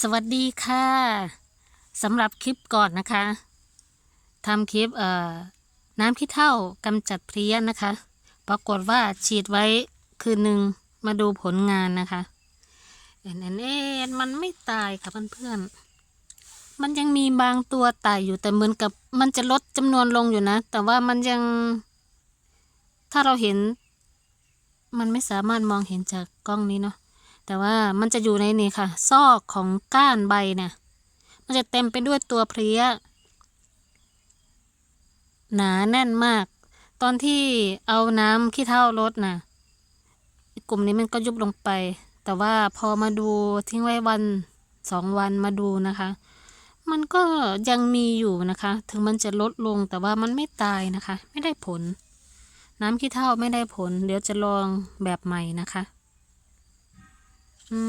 สวัสดีค่ะสำหรับคลิปก่อนนะคะทำคลิปเอ่อน้ำขี้เถ้ากำจัดเพลี้ยนะคะ ปรากฏว่าฉีดไว้คืนหนึ่งมาดูผลงานนะคะเอ็นเอ็นเอ็นมันไม่ตายค่ะเพื่อนๆมันยังมีบางตัวตายอยู่แต่เหมือนกับมันจะลดจำนวนลงอยู่นะ แต่ว่ามันยัง ถ้าเราเห็น มันไม่สามารถมองเห็นจากกล้องนี้เนาะ แต่ว่ามันจะอยู่ในนี่ค่ะ ซอกของก้านใบเนี่ย มันจะเต็มไปด้วยตัวเพลี้ย หนาแน่นมาก ตอนที่เอาน้ำขี้เถ้ารดน่ะกลุ่มนี้มันก็ยุบลงไป แต่ว่าพอมาดูทิ้งไว้วันสองวันมาดูนะคะ มันก็ยังมีอยู่นะคะ ถึงมันจะลดลงแต่ว่ามันไม่ตายนะคะ ไม่ได้ผล น้ำขี้เถ้าไม่ได้ผล เดี๋ยวจะลองแบบใหม่นะคะ อื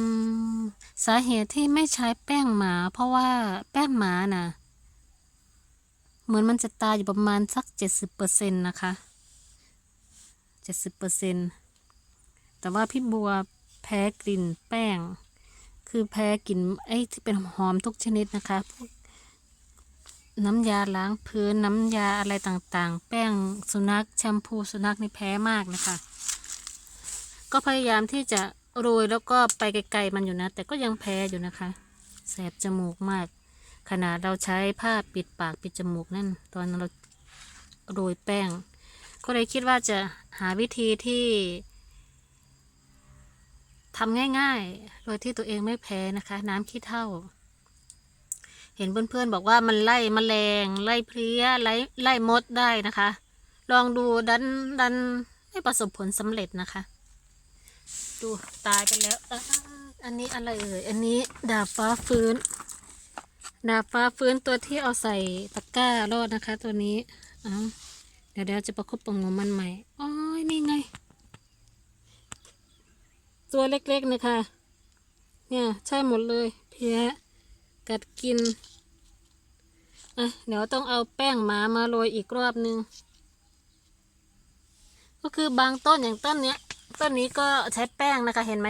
ม สาเหตุที่ไม่ใช้แป้งหมา เพราะว่าแป้งหมาน่ะ เหมือนมันจะตายอยู่ประมาณสักเจ็ดสิบเปอร์เซ็นต์นะคะเจ็ดสิบเปอร์เซ็นต์แต่ว่าพี่บัวแพ้กลิ่นแป้ง คือแพ้กลิ่นไอ้ที่เป็นหอมทุกชนิดนะคะพวกน้ำยาล้างพื้นน้ำยาอะไรต่างๆ แป้งสุนัขแชมพูสุนัขนี่แพ้มากนะคะ ก็พยายามที่จะ โรยแล้วก็ไปไกลๆมันอยู่นะ แต่ก็ยังแพ้อยู่นะคะ แสบจมูกมาก ขนาดเราใช้ผ้าปิดปากปิดจมูกนั่น ตอนเราโรยแป้ง ก็เลยคิดว่าจะหาวิธีที่ทำง่ายๆ โดยที่ตัวเองไม่แพ้นะคะ น้ำขี้เถ้าเห็นเพื่อนๆบอกว่ามันไล่แมลง ไล่เพลี้ยไล่ไล่มดได้นะคะ ลองดูดันดันไม่ประสบผลสำเร็จนะคะ ดูตายไปแล้วอันนี้อะไรเอ่ย อันนี้ดาบฟ้าฟื้น ดาบฟ้าฟื้นตัวที่เอาใส่ตะกร้ารอดนะคะ ตัวนี้เอาเดี๋ยวเดี๋ยวจะประคบประงมมันใหม่อ๋อนี่ไง ตัวเล็กๆนะคะ เนี่ยใช่หมดเลย เพี้ยกัดกินอะเดี๋ยวต้องเอาแป้งหมามาโรยอีกรอบนึง ก็คือบางต้นอย่างต้นเนี้ย ต้นนี้ก็ใช้แป้งนะคะเห็นไหม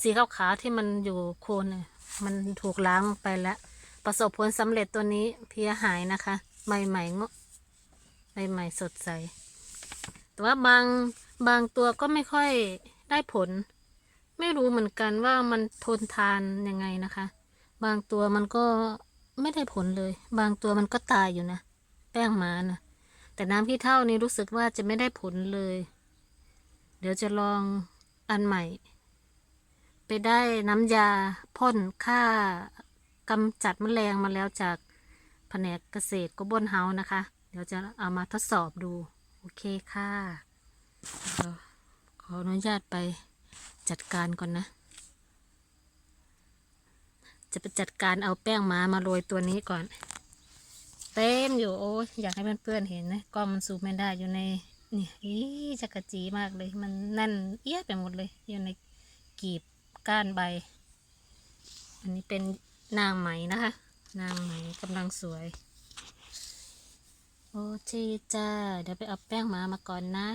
สีขาวๆที่มันอยู่โคนน่ะมันถูกล้างไปแล้ว ประสบผลสำเร็จตัวนี้เพียหายนะคะ ใหม่ๆเงาะใหม่สดใส แต่ว่าบางบางตัวก็ไม่ค่อยได้ผล ไม่รู้เหมือนกันว่ามันทนทานยังไงนะคะ บางตัวมันก็ไม่ได้ผลเลย บางตัวมันก็ตายอยู่นะ แป้งมานะแต่น้ำขี้เถ้านี่รู้สึกว่าจะไม่ได้ผลเลย เดี๋ยวจะลองอันใหม่ ไปได้น้ำยาพ่นฆ่ากำจัดแมลงมาแล้วจากแผนกเกษตรกบนเฮานะคะ เดี๋ยวจะเอามาทดสอบดู โอเคค่ะ ขออนุญาตไปจัดการก่อนนะ จะไปจัดการเอาแป้งม้ามาโรยตัวนี้ก่อน เต็มอยู่โอ้ยอยากให้เพื่อนๆเห็นนะกล้องมันซูมไม่ได้อยู่ใน นี่อีจักระจีมากเลย มันแน่นเอียดไปหมดเลย อยู่ในกีบก้านใบ อันนี้เป็นนางไหมนะคะ นางไหมกำลังสวย โอเคจ้า เดี๋ยวไปเอาแป้งมามาก่อนนะ